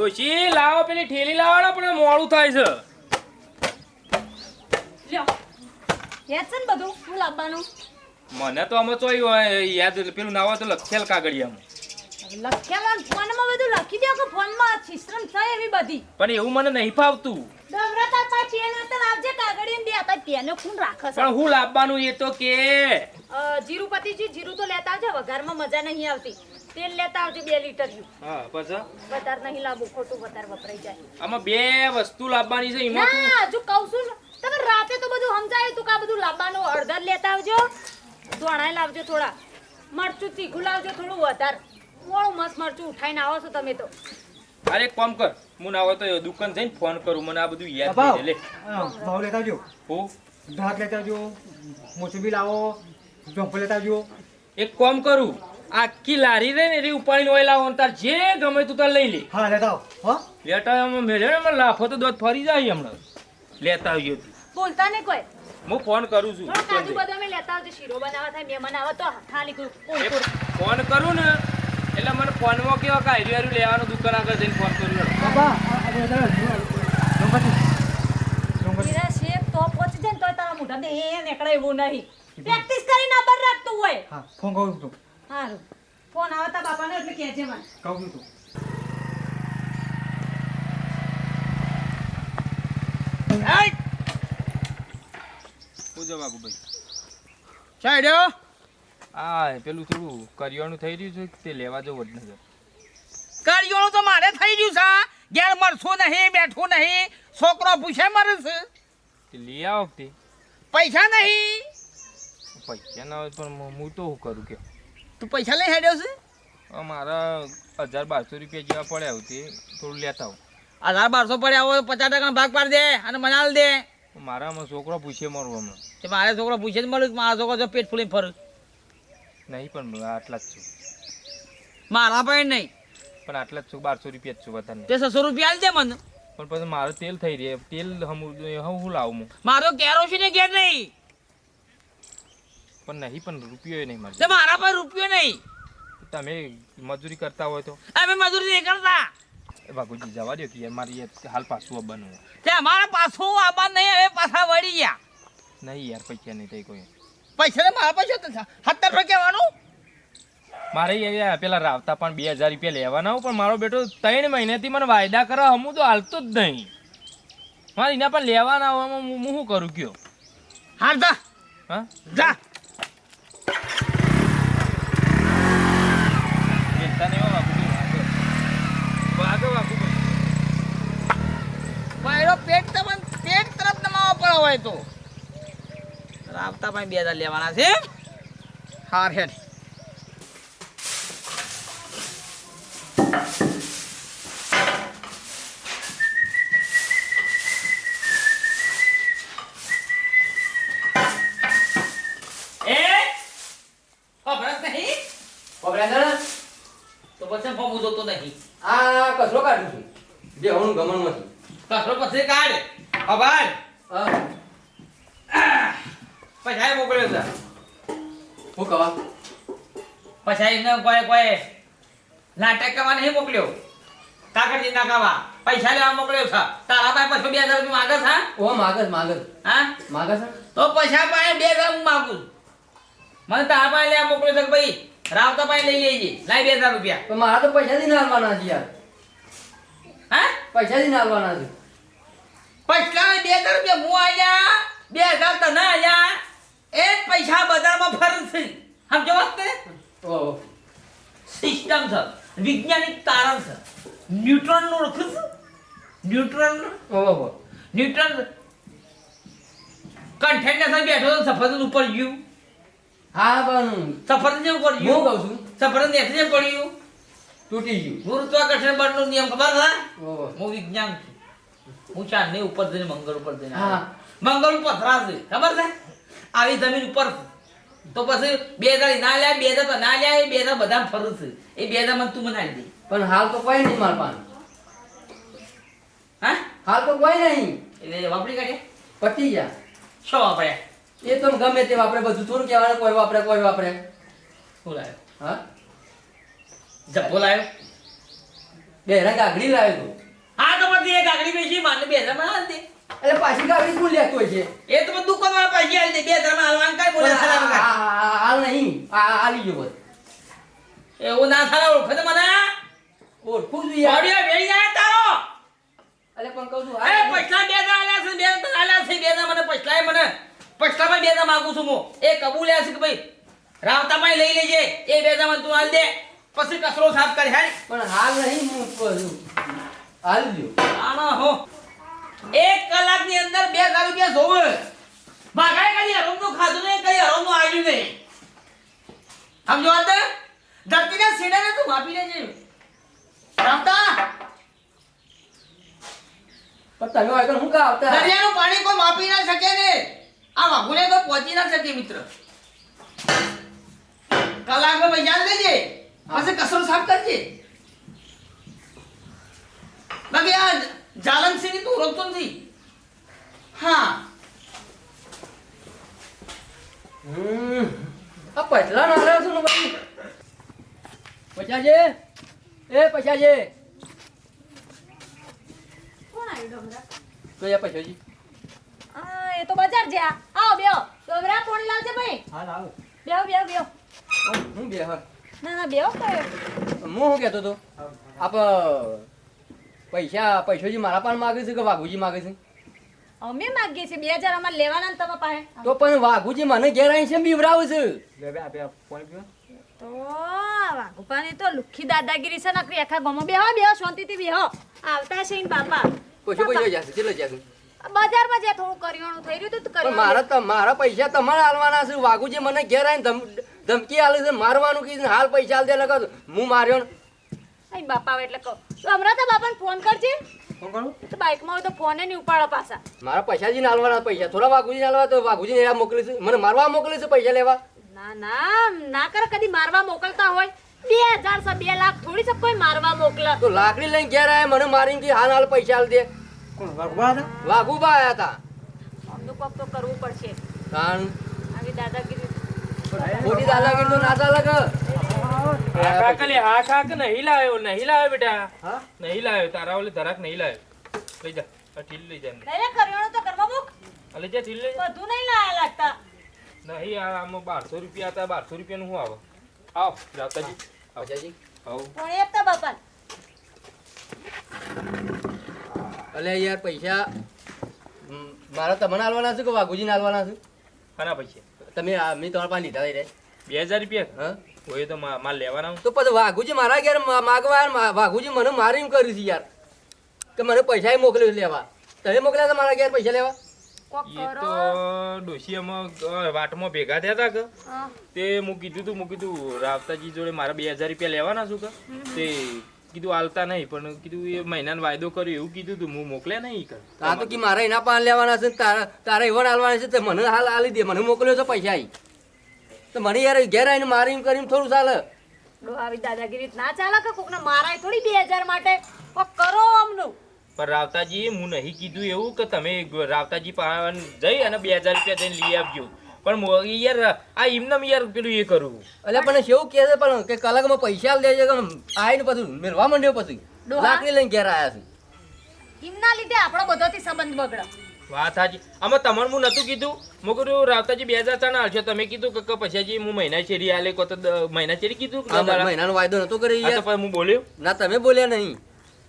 ડોશી લાવો પેલી ઠેલી લાવો પણ મોડું થાય છે. લ્યો. યાદ છે ને બધું? શું લાવવાનું? મને તો આમાં ચોઈ હોય યાદ પેલું ના હોય તો લખેલ કાગળિયામાં. લખેલા ફોનમાં બધું લખી દો કે ફોનમાં? સિસ્ટમ છે એવી બધી. પણ એવું મને નહીં ફાવતું. ડમરા તાર પેન હતા લાવજે કાગળિયા બે હતા પેને કોણ રાખે પણ હું લાવવાનું એ તો કે. જીરુપતિજી જીરું તો લેતા આવજો વઘારમાં મજા નહીં આવતી. તેલ લેતા આવજો બે લીટર જેવું. હા પછી? વધારે નહીં લાવવું ખોટું વધારે વપરાઈ જાય. આમાં બે વસ્તુ લાવવાની છે એમાં તું ના હજુ કહું છું તમે રાતે તો બધું સમજાય તું કે આ બધું લાવવાનું અડધર લેતા આવજો ધોણાય લાવજો થોડા મરચું તીખું લાવજો થોડું વધારે. મોળું મસ્ત મરચું ઉઠાઈને આવો છો તમે તો. અરે એક કામ કર હું ના હોય તો દુકાન જઈને ફોન કરું મને આ બધું યાદ. થઈ જાય લે. ભાવ લેતા આવજો. હું? ભાત લેતા આવજો મોસંબી લાવો જંપ લેતા આવજો. એક કામ કરું આખી લારી રે ને એરી ઉપાડીને ઓય લાવો તાર જે ગમે તું તાર લઈ લે. હા લેતા આવો. હો? લેટા મેળે ને મને લાફો તો દોત ફરી જાય હમણાં. લેતા આવજો બોલતા ને કોઈ? હું ફોન કરું છું. કાજુ બદામે લેતા આવજો શીરો બનાવવા થાય મહેમાન આવે તો ખાલી કોઈ ફોન કરું ને એટલે મને ફોનમાં કેવા કે હાર્યું હાર્યું લેવાનું દુકાન આગળ જઈને ફોન કરું. બાબા લેતા. હીરા તો પહોંચી જાય ને તો તારા મોઢા દે એ નીકળે એવું નહીં. પ્રેક્ટિસ કરીને નંબર રાખતું હોય. હા ફોન કરું છું. સારું ફોન આવે તા બાપાને એટલે કહેજે મને. કહું આ પેલું થોડું કરિયાણું થઈ રહ્યું છે તે લેવા જવું વડનગર. કરિયાણું તો મારે થઈ ગયું છે ઘેર મરશું નહીં બેઠું નહીં છોકરો પૂછે મરે છે. તે લઈ આવો તે. પૈસા નહીં? પૈસા ના હોય પણ હું- હું તો શું કરું કે? તું પૈસા લઈ હેડ્યો છે? મારા હજાર બારસો રૂપિયા જેવા પડ્યા તે થોડું લેતા હજાર બારસો પડ્યા હોય પચાસ ટકા ભાગ પાડી દે અને મને આલ દે. મારા છોકરો પૂછે મારું હમણાં. તે મારે છોકરો પૂછે જ મળ્યું મારા છોકરો જો પેટ ફૂલીને ફરું. નહીં પણ આટલા જ છું. મારા પણ નહીં. પણ આટલા જ છું બારસો રૂપિયા જ છું વધારે તે છસો રૂપિયા આલ દે મને. પણ પછી મારું તેલ થઈ રહે તેલ હમ હું હું. લાવું મારો કેરોસીન ઘેર નહીં. પણ નહીં પણ રૂપિયો નહીં મારે મારા પાસે રૂપિયો નહીં. તમે મજૂરી કરતા હોય તો. અમે મજૂરી નહીં કરતા. એ બાપુજી જવા દો કે મારી હાલ પાછું આવવાનું તે અમારા પાછું આવવાનું નહીં હવે પાછા વળી ગયા. નહીં યાર પૈસા નહીં થઈ કોઈ. પૈસા તો મારા પાસે સત્તર રૂપિયા કહેવાનું? મારે પેલા રાવતા પણ બે હજાર રૂપિયા લેવાના હોય પણ મારો બેટો ત્રણ મહિનાથી મને વાયદા કરવા હું તો હાલતો જ નહીં. મારે એના પણ લેવાના હોય હું હું શું કરું કયો? હાલ જા. હા? જા ચિંતા નહીં હો બાપુજી વાગો વાગો બાપુજી. મારો પેટ તમને પેટ તરફ નમાવા પડે હોય તો. આવતા પણ બે હજાર લેવાના છે. હાર હેડ એ? ખબર જ નહીં? તો પછી ફોન જોતો નહીં. આ કચરો કાઢું છું. બે હું ગમન નથી કચરો પછી કાઢ. ખબર? હા. પૈસા મોકલ્યો છે. હું કહો? પછી એમને કોઈ કોઈ. નાટક કરવા નહીં મોકલ્યો? કાકડજી ના કાવા પૈસા લેવા મોકલ્યો છે. તારા પાસે પછી બે હજાર રૂપિયા માગે છે? ઓ માગસ માગસ હા? માગે છે? તો પૈસા પાસે બે હજાર હું માગું. મને તારા પાસે લેવા મોકલ્યો છે ભાઈ? રાવતા પાસે લઈ લેજે. લાઈ બે હજાર રૂપિયા. તો મારા તો પૈસા થી હાલવાના છે યાર. હા? પૈસા થી હાલવાના છે પૈસા બે હજાર રૂપિયા હું આયા બે હજાર તને આયા એ પૈસા બજારમાં ફરશે સમજો વાત સિસ્ટમ છે. વૈજ્ઞાનિક તારણ છે. ન્યુટ્રોનનું ઓળખું છું. ન્યુટ્રોન ઓહો ન્યુટ્રોન કન્ટેનર બેઠો સફરજન ઉપર ગયું હા પણ સફરજન ઉપર હું કહું છું? સફરજન એટલે પડ્યું. તૂટી ગયું. ગુરુત્વાકર્ષણ બળનો નિયમ ખબર છે? હું વિજ્ઞાન છું. હું ચાંદની ઉપર જઈને મંગળ ઉપર જઈને. મંગળ ઉપર પથરાશે ખબર છે? આવી જમીન ઉપર. તો પછી બે હજાર ના લ્યા બે હજાર ના લ્યા એ બે હજાર બધા ફરું છે. એ બે હજાર મને તું બનાવી દે. પણ હાલ તો કોઈ નહીં માર પાસે હા? હાલ તો કોઈ નહીં. એટલે વાપરી કાઢ્યા પતી ગયા. શું વાપરે એ તો ગમે તે વાપરે બધું થોડું કહેવાનું કોઈ વાપરે કોઈ વાપરે. શું લાવ્યો? હા? જબ્બો લાવ્યો? બે રંગ ગાગડી લાવ્યો તું. હા તો પછી એ ગાગડી બેસી માને બે હજારમાં હાલ દે. એટલે પાછી ગાડી કોણ લેતો છે. એ તો બધું દુકાન વાળા પાછી હાલ દે બે હજારમાં હાલવાનું કઈ બોલે સલામ હાલ નહીં. આલી ગયો બસ. એવું ના થાય ઓળખે તો મને. ઓળખું જોઈએ યાર. ઓડિયો જાય તારો. એટલે પણ કહું છું અરે પછલા બે હજાર આલ્યા છે બે હજાર આલ્યા છે બે હજાર મને પછલાય મને. પછલામાં બે હજાર માંગુ છું હું. એ કબૂલ્યા છે કે ભાઈ રાવતામાં લઈ લેજે. એ બે હજાર તું હાલ દે. પછી કચરો સાફ કરી હાલ. પણ હાલ નહીં હું હાલ જો આના હો એક કલાકની અંદર બે હજાર રૂપિયા જોવે. ભાગાય કઈ હરોમનું ખાધું નહીં કઈ હરોમનું આવ્યું નહીં. સમજો વાત ધરતીના સીડાને તું માપી લેજે. રમતા. પણ તમે આગળ હું કા આવતા? દરિયાનું પાણી કોઈ માપી ના શકે ને. આ વાઘુને કોઈ પહોંચી ના શકે મિત્ર. કલાકમાં પૈસા દેજે પાસે કસરો સાફ કરજે. બાકી આ જાલનસિંહની તું રોકતો નથી? હા. હમ. આ પછલા ના રહ્યો છું ભાઈ. પછાજે એ પછાજે કોણ આવ્યું ડમરા તો યા પછાજી આ એ તો બજાર જ્યા આવો બેહો. ડમરા કોણ લાવજે ભાઈ. હા આવ બેહો બેહો બેહો. હું બે ના ના બેહો તો હું શું કહેતો તો આપ પૈસા પૈસોજી મારા પણ માગે છે કે વાઘુજી માગે છે? અમે માગીએ છીએ. બે હજાર અમારે લેવાના તમે તમારા પાસે તો પણ વાઘુજી મને ઘેર આવીને છે? બીવરાવું છે તો વાઘુપાની તો લુખી દાદાગીરી છે નકરી આખા ગમો બેહો બેહો શાંતિથી બેહો. આવતા છે બાપા. પૈસો પૈસો જશે કેટલો જશે બજારમાં જે થોડું કરિયાણું થઈ રહ્યું હતું તો પણ કરિયાણું. મારા તો મારા પૈસા તમારે હાલવાના છે. વાઘુજી મને ઘેર આવીને ધમ ધમકી આલે છે મારવાનું કીધું હાલ પૈસા હાલ દે લગા હું માર્યો અહીં બાપા આવે એટલે કહો. તું હમણાં તો બાપાને ફોન કરજે. ફોન કરું? તો બાઇકમાં હોય તો ફોને નહીં ઉપાડો પાછા. મારા પૈસાજી હાલવાના પૈસા થોડા વાઘુજી હાલવા તો વાઘુજી ને મોકલે છે. મને મારવા મોકલે છે પૈસા લેવા? ના ના ના કરે કદી મારવા મોકલતા હોય. બે હજાર છે બે લાખ થોડી છે કોઈ મારવા મોકલે. તો લાકડી લઈને ઘેર આયા મને મારીને કે હાલ હાલ પૈસા હાલ દે. કોણ હતા? વાઘુબા આયા હતા અમનું કોક તો કરવું પડશે. તાણ આવી દાદાગીરી. ખોટી દાદાગીરી તો ના ચાલે કે? હા કાકા લે હા કાકા નહીં લાવ્યો નહીં લાવ્યો બેટા. હા? નહીં લાવ્યો તારા ઓલે ધરાક નહીં લાવ્યો. લઈ જા આ ઢીલ લઈ જા લઈ કરિયાણું તો કરવા મૂક. આ લઈ જા લઈ બધું નહીં લાયા લાગતા. નહીં આ આમાં બારસો રૂપિયા હતા બારસો રૂપિયાનું શું આવે? આવ જાતાજી. આવ. પણ એક તો બાપા અલે યાર પૈસા મારા તમને હાલવાના છે કે વાઘુજીને હાલવાના છે? ખાના પૈસા. તમે મેં તમારા પાસે લીધા રે બે હજાર રૂપિયા. હા? હોય તો મા- માલ લેવાના તો પછી વાઘુજી મારા ઘેર માગવા વાઘુજી મને મારી કર્યું છે યાર કે મને પૈસા મોકલ્યું લેવા. તમે મોકલ્યા હતા મારા ઘેર પૈસા લેવા? કોક એ તો વાટમાં ભેગા થયા હતા કે? તે હું કીધું તું હું કીધું રાવતાજી જોડે મારા બે હજાર રૂપિયા લેવાના છું કે? તે કીધું આલતા નહીં પણ કીધું એ મહિનાનો વાયદો કર્યો એવું કીધું તું હું મોકલ્યા નહીં કર આ તો કે મારા એના પાન લેવાના છે તારા તારા એવા હાલવાના છે તો મને હાલ આલી દે મને મોકલ્યો છે પૈસા ઈ. તો મને યાર ઘેર આવીને મારીને કરીને થોડું ચાલે. આવી દાદાગીરી ના ચાલે કે કોકને મારાય થોડી બે હજાર માટે? કરો અમનું પણ રાવતાજી હું નહીં કીધું એવું કે તમે રાવતાજી પાસે જઈ અને બે હજાર રૂપિયા જઈને લઈ આવજો. પણ યાર આ એમને યાર પેલું એ કરું. એટલે પણ એવું કહે છે પણ કે કલાકમાં પૈસા આલી દેજે કે આવીને પછી મેળવા માંડ્યો પછી? લાકડી લઈને ઘેર આવ્યા છે. એમના લીધે આપણો બધોથી સંબંધ બગડે વાત હાજી આમાં તમારે હું નતું કીધું. મેં કીધું રાવતાજી બે હજાર ત્રણ હાલશો તમે કીધું કે કે હું મહિના ચેરી આલે. કો તો મહિના ચેરી કીધું? મહિનાનો વાયદો નતો કરી યાર. હું બોલ્યો? ના તમે બોલ્યા નહીં.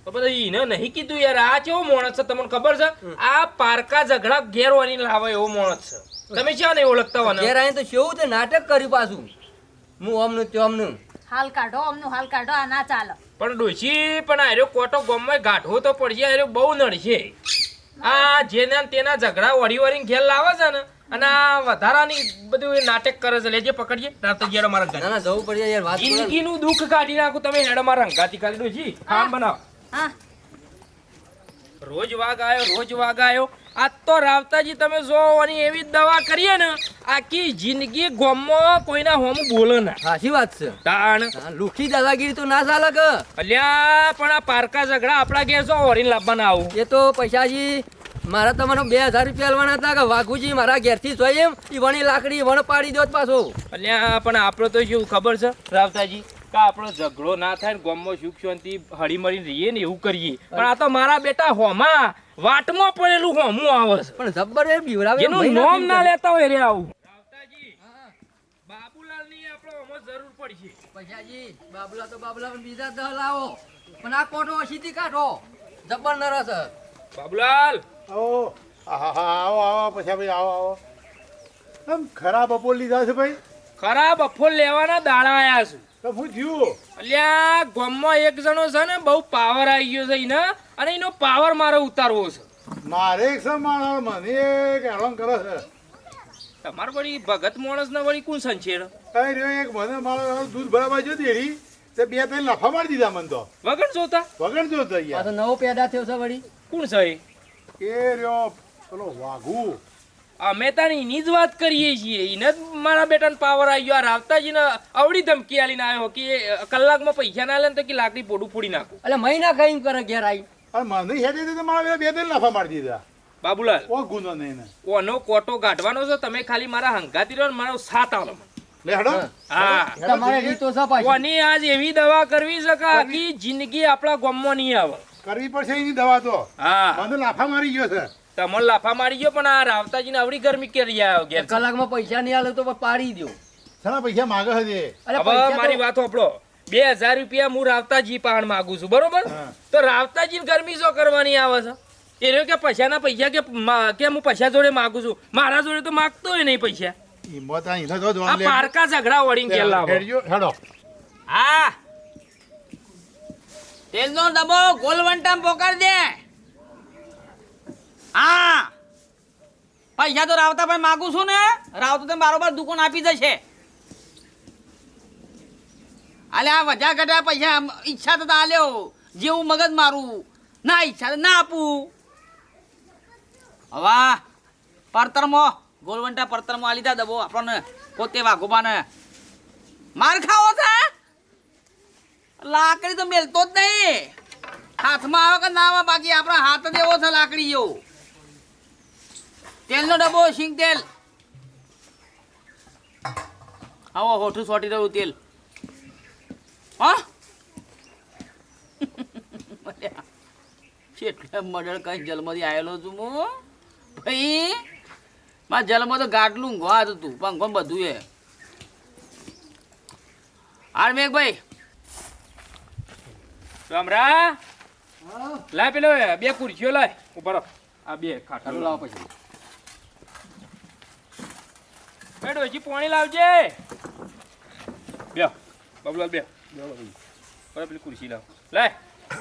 તો પછી એને નહીં કીધું યાર. આ કેવો માણસ છે તમને ખબર છે? આ પારકા ઝઘડા ઘેર વાની લાવે એવો માણસ છે. તમે ક્યાં નહીં ઓળખતા હોય ઘેર આવીને તો કેવું છે? નાટક કર્યું પાછું. હું અમનું ત્યોમનું હાલ કાઢો અમનું હાલ કાઢો આ ના ચાલે. પણ ડોશી પણ આર્યો કોટો ગોમમાં ગાઢો તો પડશે આર્યો બહુ નડશે. આ જેના ને તેના ઝઘડા વળી વળીને ઘેર લાવે છે ને અને આ વધારાની બધું નાટક કરે છે. લેજે પકડીએ. રાત યાર મારા ઘર. ના જવું પડશે યાર વાત. જિંદગીનું દુઃખ કાઢી નાખું. તમે હેડો મારા અંગાથી કાઢી દો. જી કામ બનાવ. હા. રોજ વાઘ આવ્યો રોજ વાઘ આવ્યો આ તો રાવતાજી તમે જો અને એવી દવા કરીએ ને આખી જિંદગી ગોમમાં કોઈના હોમ બોલે ના. સાચી વાત છે. તાણ. લુખી દાદાગીરી તો ના ચાલે કે? અલ્યા પણ આ પારકા ઝઘડા આપણા ઘેર શું ઓરીને લાવવાના આવું. એ તો પૈસાજી મારા તમારો બે હજાર રૂપિયા લેવાના હતા કે વાઘુજી મારા ઘેરથી જોઈ એમ એ વણી લાકડી વણ પાડી દો પાછો. અલ્યા પણ આપણો તો શું ખબર છે રાવતાજી? કે આપણો ઝઘડો ના થાય ને ગામમાં સુખ શાંતિ હળી મળીને રહીએ ને એવું કરીએ. પણ આ તો મારા બેટા હોમાં વાટમાં પડેલું હોમું આવે છે. પણ જબ્બર એ બીવરાવે એનું નામ ના લેતા હોય રે આવું. બાબુલાલની આપણો હોમો જરૂર પડશે. પૈસાજી બાબલા તો બાબલા બીજા દહ લાવો. પણ આ કોટો સીધી કાઢો. જબ્બર નરસ છે. બાબુલાલ! આવો. આવો આવો પછી ભાઈ આવો આવો. આમ ખરાબ બપોર લીધા છે ભાઈ? ખરાબ બફોર લેવાના દાડા આવ્યા છું. તો હું થયું? અલ્યા ગામમાં એક જણો છે ને બહુ પાવર આવી ગયો છે એને અને એનો પાવર મારે ઉતારવો છે. મારે એક સમાણ મને એક હેરાન કરે છે. તમારે વળી ભગત માણસ ને વળી કોણ સંચેડ? કઈ રહ્યો એક મને મારો દૂધ ભરાવા જો દેડી તે બે ત્રણ લફા મારી દીધા મને તો. વગર જોતા? વગર જોતા આ તો નવો પેદા થયો છે વળી. કોણ છે એ? એ રહ્યો પેલો વાઘુ. અમે તાની એની જ વાત કરીએ છીએ. એને જ મારા બેટાને પાવર આવી ગયો આ રાવતાજીને અવળી ધમકી આલીને આવ્યો કે કલાકમાં પૈસા ના લે તો કે લાકડી પોડું ફોડી નાખું. એટલે મહિના કઈ કરે ઘેર આવી અને મને હેઠે તો મારા બે બે લફા મારી દીધા. બાબુલાલ ઓ ગુનો નહીં ને ઓનો કોટો કાઢવાનો છે તમે ખાલી મારા હંગાતી રહો મારો સાથ આલો હા. તમારે રીતો છે પાછી. ઓની આજ એવી દવા કરવી છે કે આખી જિંદગી આપણા ગામમાં નહીં આવે. કરવી પડશે એની દવા તો. હા. મને લાફા મારી ગયો છે. તમને લાફા મારી ગયો પણ આ રાવતાજીને આવડી ગરમી કરી આવ્યો ઘેર કલાકમાં પૈસા નહીં આલે તો પાડી દો સારા પૈસા માગે છે હવે મારી વાત સાંભળો બે હજાર રૂપિયા હું રાવતાજી પાણ માગું છું બરોબર? તો રાવતાજી ગરમી શું કરવાની આવે છે? એ રહ્યો કે પૈસાના પૈસા કે કે હું પૈસા જોડે માંગુ છું? મારા જોડે તો માગતો હોય નહીં પૈસા. હિંમત આ જો આ પારકા ઝઘડા વળીને લાવો. હેડજો હેડો. હા. તેલનો ડબ્બો ગોલવંટામ પોકાર દે. હા. પૈસા તો રાવતા ભાઈ માગું છું ને. રાવતો તો બારોબાર દુકાન આપી જશે. આલે આ વધ્યા ઘટ્યા પૈસા ઈચ્છા તો આલ્યો જેવું મગજ મારું. ના ઈચ્છા ના આપું. હવા પરતરમો. ગોલવંટા પરતરમો આ લીધા દબો આપણને. પોતે વાઘોબાને. માર ખાવો છે? લાકડી તો મેલતો જ નહીં. હાથમાં આવે કે ના બાકી આપણા હાથ એવો છે લાકડી જેવો. તેલનો ડબ્બો સિંગ તેલ. આવો હોઠું સોટી રહ્યું તેલ. હા? એટલે મર્ડર કઈ જલમાંથી આવેલો છું હું? ભાઈ મારા જલમાં તો ગાટલું ઘા હતું પંખો બધું એ? હાર મેઘ ભાઈ. રામરા લાય પેલો બે ખુરશીઓ લાય. ઉપર આ બે ખાટા લાવો પછી. બેડો હજી પાણી લાવજે. બે બાબુલાલ બે. બરાબર પેલી ખુરશી લાવ. લાય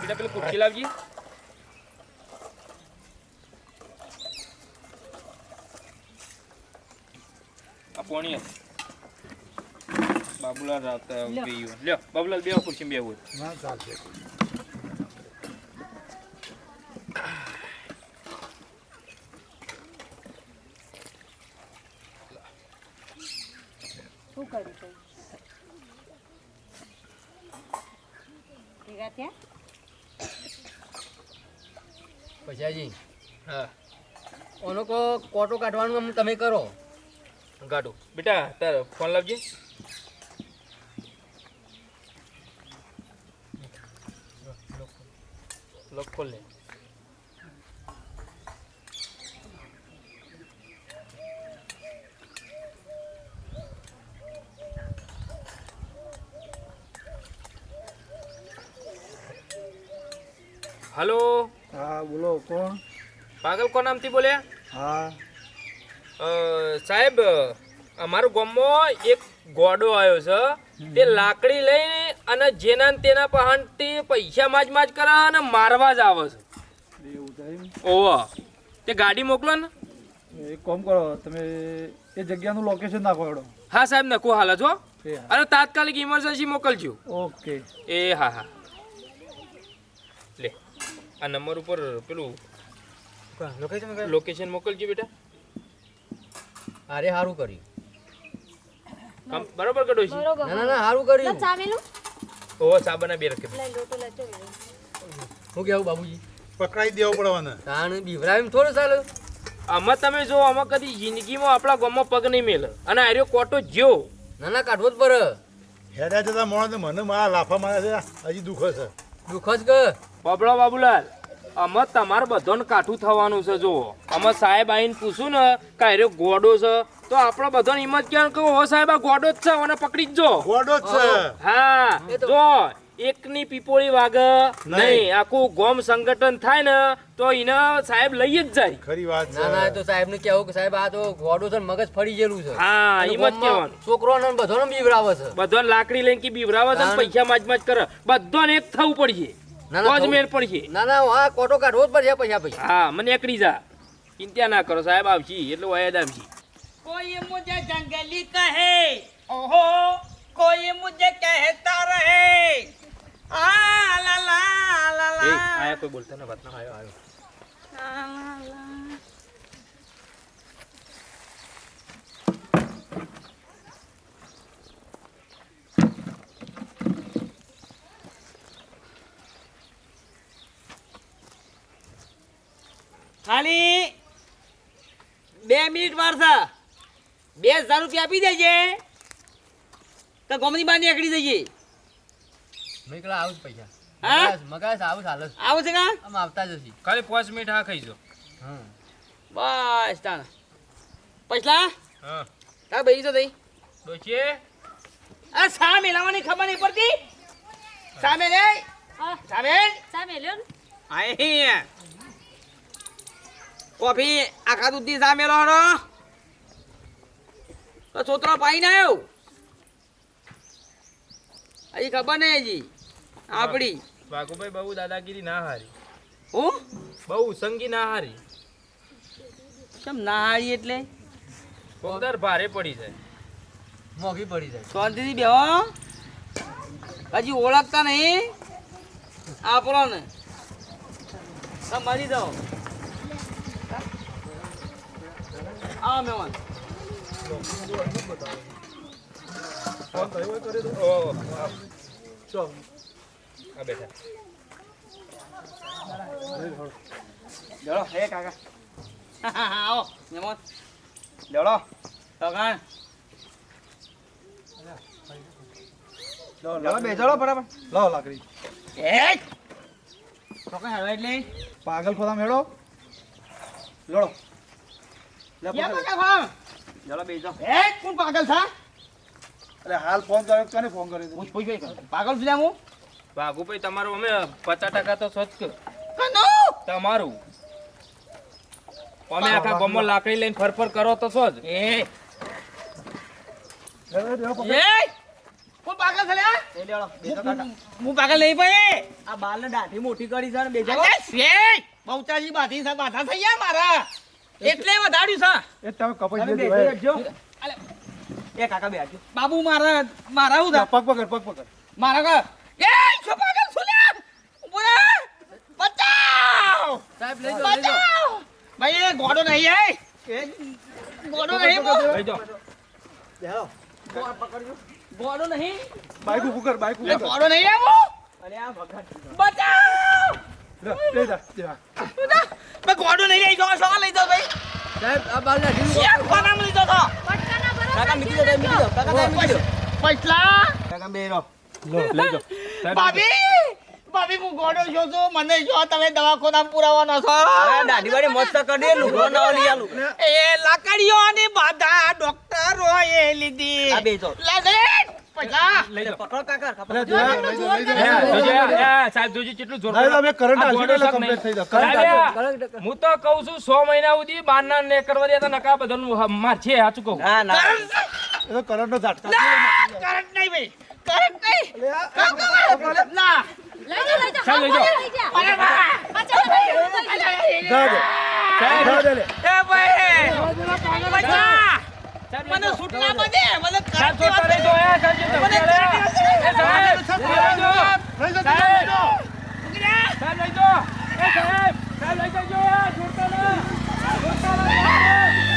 બીજા પેલી ખુરશી લાવજી. આ પાણી. બાબુલાલ રાત બે લ્યો બાબુલાલ બે ખુરશી બે હોય ના ચાલશે શું કર્યું તઈ ભેગા થયા પૈસાજી હા. ઓનો કો કોટો કાઢવાનું તમે કરો. ગાડું. બેટા તાર ફોન લાવજે. લોક ખોલ લે. હલો. કોણ? પાગલ કોણ નામથી બોલ્યા? હા. સાહેબ અમારું ગામમાં એક ગોડો આવ્યો છે. તે લાકડી લઈ અને જેના તેના પહાણથી પૈસા માજ માજ કરે અને મારવા જ આવે છે. ઓવો તે ગાડી મોકલો ને. એક કામ કરો તમે એ જગ્યાનું લોકેશન નાખો એડો હા સાહેબ નાખો હાલ જો. અને તાત્કાલિક ઇમરજન્સી મોકલજો. ઓકે એ હા હા. આ નંબર ઉપર પેલું લોકેશન મોકલજો બેટા. અરે સારું કર્યું. બરોબર કડો છે? ના ના ના સારું કર્યું. ચા મેલું. ઓહો સાબના બે રખે. શું કેવું બાબુજી? પકડાઈ દેવો પડવાના. કારણ બીવરાવ થોડું ચાલે. આમાં તમે જો આમાં કદી જિંદગીમાં આપણા ગામમાં પગ નહીં મેલે. અને આર્યો કોટો જ્યો. ના ના કાઢવો જ પડે. હેડા જતા મોણા મને મારા લાફા મારે છે. હજી દુખો છે દુઃખ જ કે? બબડો બાબુલાલ અમે તમારે બધાને કાઠું થવાનું છે જુઓ. અમે સાહેબ આવીને પૂછું ને કે ગોડો છે? તો આપણો બધો એમ જ ક્યાં કહો હો સાહેબ આ ગોડો જ છે અને પકડી જ જો. ગોડો જ છે. હા જો એકની પીપોળી વાગે નહીં આખું ગોમ સંગઠન થાય ને તો એને સાહેબ લઈ જ જાય. ખરી વાત છે. ના ના તો સાહેબ ને કેવું કે સાહેબ આ તો ગોડો છે મગજ ફરી ગયેલું છે. હા એમ જ કહેવાનું. છોકરો ને બધાને બીવરાવે છે. બધો લાકડી લઈને કે બીવરાવે છે પૈસા માજ માજ કરે. બધાને એક થવું પડશે. ના, ના, તો જ મેળ પડશે. ના કોટો કાઢવો જ પડશે પૈસા પૈસા હા મને એકડી જા. ચિંતા ના કરો સાહેબ આવશી એટલે વાયદ આવશી. કોઈ મુજે જંગલી કહે ઓહો કોઈ મુજે કહેતા રહે. આ લા લા લા લા. બોલતા ના વાત ના આયો આયો. ખાલી બે મિનિટ વારસા બે હજાર રૂપિયા આપી દેજે. તો ગોમની બાર નીકળી જઈએ નીકળા આવું જ પૈસા. હા? મગાસ મગાસ આવું ચાલે આવું છે કા? આમ આવતા જ હશે. ખાલી પાંચ મિનિટ હા ખાઈ જો. હમ. બસ તાણ. પૈસા? હા. તા બેસી તો થઈ. ડોશી આ સા મેલાવાની ખબર નહીં પડતી? સામે લે સામે સામે લ્યો કોફી આખા દૂધની સામેલો હતો છોતરો પાઈ ના આવ્યો હજી ખબર નહીં હજી. આપડી. બાકુભાઈ બહુ દાદાગીરી ના હારી. હું? બહુ સંગી ના હારી. કેમ ના હારી એટલે? કોકદાર ભારે પડી જાય. મોંઘી પડી જાય. શાંતિથી બેહો. હજી ઓળખતા નહીં. આપણો ને મરી દો આવો મહેમાન આ બેઠા હે કાકા. આવો મહેમાન લેડો કાકા પાગલ ખોદા મેળો. લડો એ કોણ પાગલ થા અરે હાલ ફોન કર્યો કોને ફોન કર્યો પૂછ પૂછ પાગલ છું હું? વાઘુભાઈ તમારું અમે પચાસ ટકા તો સચ તમારું. અમે આખા ગામમાં લાકડી લઈને ફરફર કરો તો છો જ એ એ! કોણ પાગલ છે લ્યા એ લેડો બેસો કાકા. હું પાગલ નહીં ભાઈ આ બાલ દાઢી મોટી કરી છે ને બેજો બહુચાજી બાધી છે બાધા થઈ ગયા મારા. એટલે વધાર્યું સા એ તમે કપાઈ દેજો એ. કાકા બેસજો. બાબુ મારા મારા હું પગ પકડ પગ પકડ. મારા કા એ છો પાગલ લ્યા? ઊભો બચાવ! સાહેબ લઈ જાઓ લઈ જાઓ. બચાવ! ભાઈ એ ગોડો નહીં હે એ? ગોડો નહીં બો. લઈ જાઓ. ગોડો નહીં. બાઈક ઉભું કર બાઈક ઉભું ગોડો નહીં આવો અરે આ બચાવ! લે, લે જા, જા. બે ગોડો નહીં લઈ જાઓ શું લઈ જાઓ ભાઈ સાહેબ આ બાલ નાખી ક્યાં ખાનામાં લઈ જાઓ તો કાકા મીકી દો મીકી દો કાકા તમે મીકી દો પૈસા કાકા બે રહો લઈ જાઓ સાહેબ, ભાભી ભાભી હું ગોડો છો છું મને જો તમે દવાખાના પુરાવાનો છો દાઢી વાળી મસ્ત કરી દે લુગડો ના લઈ આલુ એ લાકડીઓની બાધા ડોક્ટરો એ લીધી આ બેસો લાગે પૈસા! લઈ લે પકડો કાકા. હે, જોજે, હે, સાહેબ જોજે કેટલું જોર ના, ના, કરંટ આ એટલે શક થઈ જાય. કરંટ હું તો કહું છું સો મહિના સુધી બારના ને કરવા દેતા નકા માર છે સાચું કહું? ના ના. એ તો કરંટનો ઝાટકા. કરંટ નહીં ભાઈ. કરંટ નહીં. ના. લઈ જા લઈ જા. લઈ જા. અરે વાહ પાછા લઈ જા. જા જા. લે. એ ભાઈ. બચા મને સૂટ ના બને મને સાહેબ છોડતા રહી દો એ સાહેબ મને એ સાહેબ સાહેબ લઈ દો એ સાહેબ સાહેબ લઈ જજો છોડતા ના છોડતા